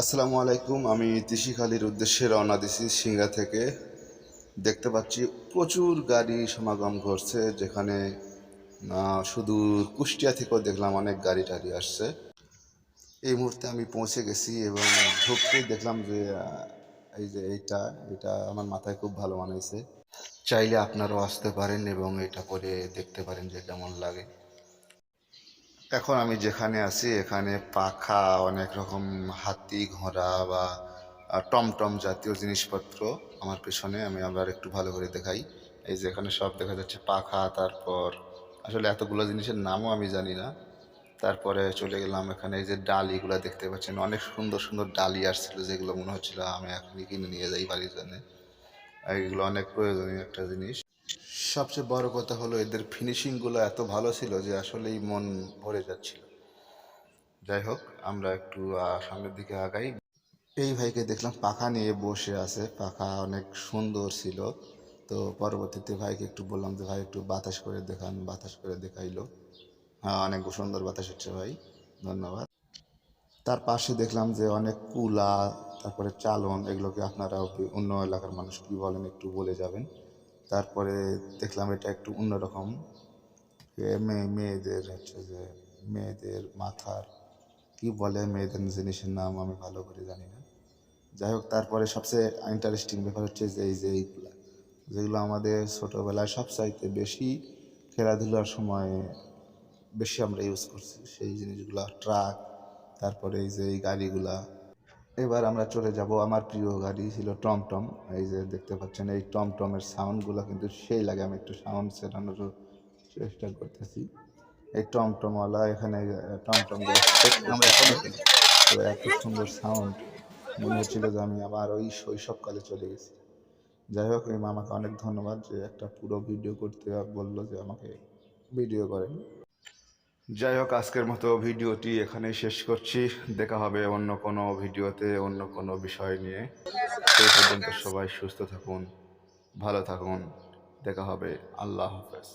আসসালামু আলাইকুম। আমি তিসিখালির উদ্দেশ্যে রওনা দিছি সিংড়া থেকে। দেখতে পাচ্ছি প্রচুর গাড়ি সমাগম ঘটছে, যেখানে শুধু কুষ্টিয়া থেকেও দেখলাম অনেক গাড়ি টাড়ি আসছে। এই মুহূর্তে আমি পৌঁছে গেছি এবং ঢুকতেই দেখলাম যে এই যে এইটা, এটা আমার মাথায় খুব ভালো মানাইছে। চাইলে আপনারাও আসতে পারেন এবং এটা করে দেখতে পারেন যে কেমন লাগে। এখন আমি যেখানে আছি, এখানে পাখা, অনেক রকম হাতি, ঘোড়া বা টমটম জাতীয় জিনিসপত্র আমার পেছনে, আমি আবার একটু ভালো করে দেখাই। এই যে এখানে সব দেখা যাচ্ছে, পাখা, তারপর আসলে এতগুলো জিনিসের নামও আমি জানি না। তারপরে চলে গেলাম এখানে, এই যে ডালিগুলো দেখতে পাচ্ছেন, অনেক সুন্দর সুন্দর ডালি আসছিল, যেগুলো মনে হচ্ছিল আমি এখনই কিনে নিয়ে যাই বাড়ির জন্য। এইগুলো অনেক প্রয়োজনীয় একটা জিনিস। সবচেয়ে বড় কথা হলো এদের ফিনিশিংগুলো এত ভালো ছিল যে আসলেই মন ভরে যাচ্ছিল। যাই হোক, আমরা একটু সামনের দিকে আগাই। এই ভাইকে দেখলাম পাখা নিয়ে বসে আছে। পাখা অনেক সুন্দর ছিল। তো পরবর্তীতে ভাইকে একটু বললাম যে, ভাই, একটু বাতাস করে দেখান, বাতাস করে দেখাইলো। হ্যাঁ অনেক সুন্দর বাতাস হচ্ছে ভাই। ধন্যবাদ। তার পাশে দেখলাম যে অনেক কুলা, তারপরে চালন, এগুলোকে আপনারা অন্য এলাকার মানুষ কী বলেন একটু বলে যাবেন। তারপরে দেখলাম এটা একটু অন্যরকম। মেয়ে মেয়েদের হচ্ছে যে, মেয়েদের মাথার কি বলে মেয়েদের জিনিসের নাম আমি ভালো করে জানি না। যাই হোক, তারপরে সবচেয়ে ইন্টারেস্টিং ব্যাপার হচ্ছে যে, এই যে এইগুলা, যেগুলো আমাদের ছোটোবেলায় সবচাইতে বেশি খেলাধুলার সময় বেশি আমরা ইউজ করছি, সেই জিনিসগুলা, ট্রাক, তারপরে এই যে এই গাড়িগুলা এবার আমরা চলে যাব। আমার প্রিয় গাড়ি ছিল টমটম এই যে দেখতে পাচ্ছেন, এই টমটমের সাউন্ডগুলো কিন্তু সেই লাগে। আমি একটু সাউন্ড সেটানোর চেষ্টা করতেছি। এই টমটমওয়ালা এখানে টমটম আমরা তো এত সুন্দর সাউন্ড মনে হচ্ছিল যে আমি আবার ওই শৈশবকালে চলে গেছি। যাই হোক এই মামাকে অনেক ধন্যবাদ যে একটা পুরো ভিডিও করতে বলল যে আমাকে ভিডিও করেন। যাই হোক আজকের মতো ভিডিওটি এখানে শেষ করছি। দেখা হবে অন্য কোনো ভিডিওতে, অন্য কোনো বিষয় নিয়ে। সেই পর্যন্ত সবাই সুস্থ থাকুন, ভালো থাকুন। দেখা হবে। আল্লাহ হাফেজ।